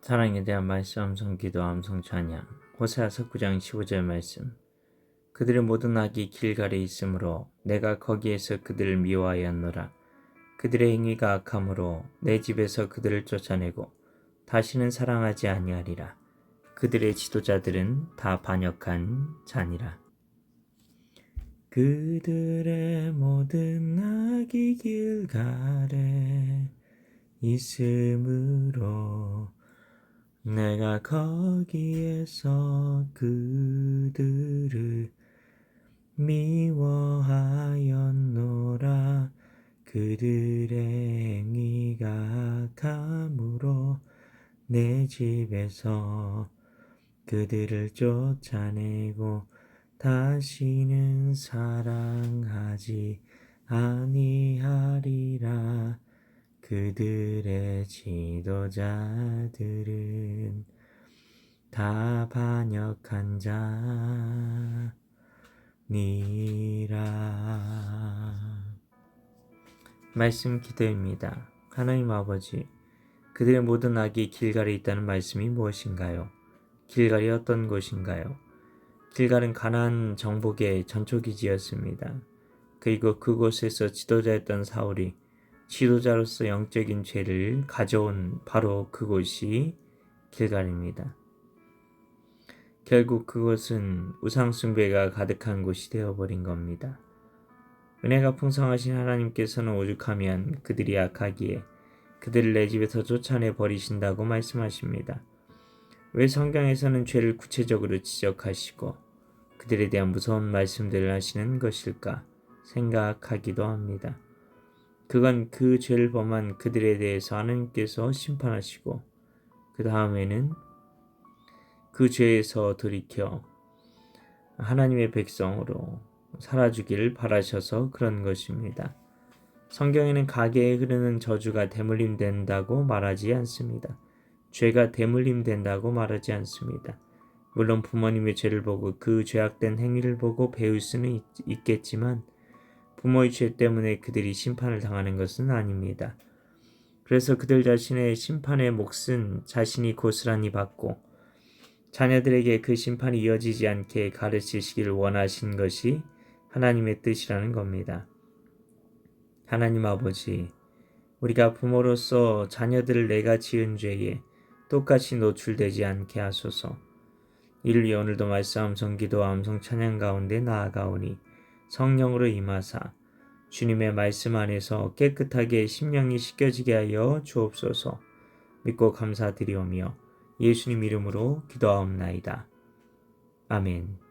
사랑에 대한 말씀 암송 기도 암송 찬양. 호세아서 9장 15절 말씀. 그들의 모든 악이 길갈에 있으므로 내가 거기에서 그들을 미워하였노라. 그들의 행위가 악함으로 내 집에서 그들을 쫓아내고 다시는 사랑하지 아니하리라. 그들의 지도자들은 다 반역한 자니라. 그들의 모든 악이 길갈에 있으므로 내가 거기에서 그들을 미워하였노라. 그들의 행위가 악함으로 내 집에서 그들을 쫓아내고 다시는 사랑하지 아니하리라 그들의 지도자들은 다 반역한 자니라. 말씀 기도입니다. 하나님 아버지, 그들의 모든 악이 길갈에 있다는 말씀이 무엇인가요? 길갈이 어떤 곳인가요? 길갈은 가나안 정복의 전초기지였습니다. 그리고 그곳에서 지도자였던 사울이 지도자로서 영적인 죄를 가져온 바로 그곳이 길갈입니다. 결국 그곳은 우상숭배가 가득한 곳이 되어버린 겁니다. 은혜가 풍성하신 하나님께서는 오죽하면 그들이 악하기에 그들을 내 집에서 쫓아내 버리신다고 말씀하십니다. 왜 성경에서는 죄를 구체적으로 지적하시고 그들에 대한 무서운 말씀들을 하시는 것일까 생각하기도 합니다. 그건 그 죄를 범한 그들에 대해서 하나님께서 심판하시고 그 다음에는 그 죄에서 돌이켜 하나님의 백성으로 살아주기를 바라셔서 그런 것입니다. 성경에는 가게에 흐르는 저주가 대물림 된다고 말하지 않습니다. 죄가 대물림 된다고 말하지 않습니다. 물론 부모님의 죄를 보고 그 죄악된 행위를 보고 배울 수는 있, 있겠지만 부모의 죄 때문에 그들이 심판을 당하는 것은 아닙니다. 그래서 그들 자신의 심판의 몫은 자신이 고스란히 받고 자녀들에게 그 심판이 이어지지 않게 가르치시기를 원하신 것이 하나님의 뜻이라는 겁니다. 하나님 아버지, 우리가 부모로서 자녀들을 내가 지은 죄에 똑같이 노출되지 않게 하소서. 이를 위해 오늘도 말씀 암송 기도와 암송 찬양 가운데 나아가오니 성령으로 임하사 주님의 말씀 안에서 깨끗하게 심령이 씻겨지게 하여 주옵소서 믿고 감사드리오며 예수님 이름으로 기도하옵나이다. 아멘.